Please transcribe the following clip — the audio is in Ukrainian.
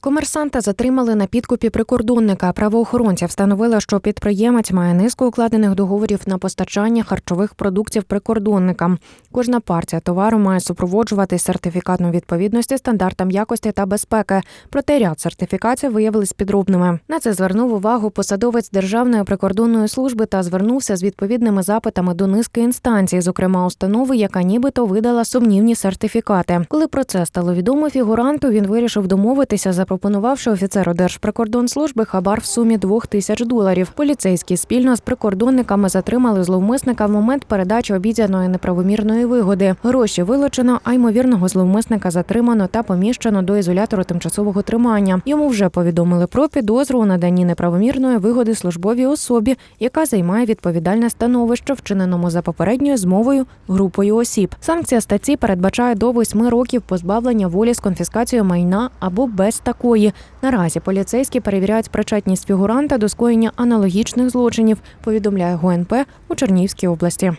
Комерсанта затримали на підкупі прикордонника. Правоохоронці встановили, що підприємець має низку укладених договорів на постачання харчових продуктів прикордонникам. Кожна партія товару має супроводжувати сертифікатом відповідності стандартам якості та безпеки. Проте ряд сертифікацій виявились підробними. На це звернув увагу посадовець Державної прикордонної служби та звернувся з відповідними запитами до низки інстанцій, зокрема установи, яка нібито видала сумнівні сертифікати. Коли про це стало відомо фігуранту, він вирішив домовитися, запропонувавши офіцеру Держприкордонслужби хабар в сумі двох тисяч доларів. Поліцейські спільно з прикордонниками затримали зловмисника в момент передачі обіцяної неправомірної вигоди. Гроші вилучено, а ймовірного зловмисника затримано та поміщено до ізолятору тимчасового тримання. Йому вже повідомили про підозру у наданні неправомірної вигоди службовій особі, яка займає відповідальне становище, вчиненому за попередньою змовою групою осіб. Санкція статті передбачає до восьми років позбавлення волі з конфіскацією майна або без такої. Наразі поліцейські перевіряють причетність фігуранта до скоєння аналогічних злочинів. Повідомляє ГУНП у Чернігівській області.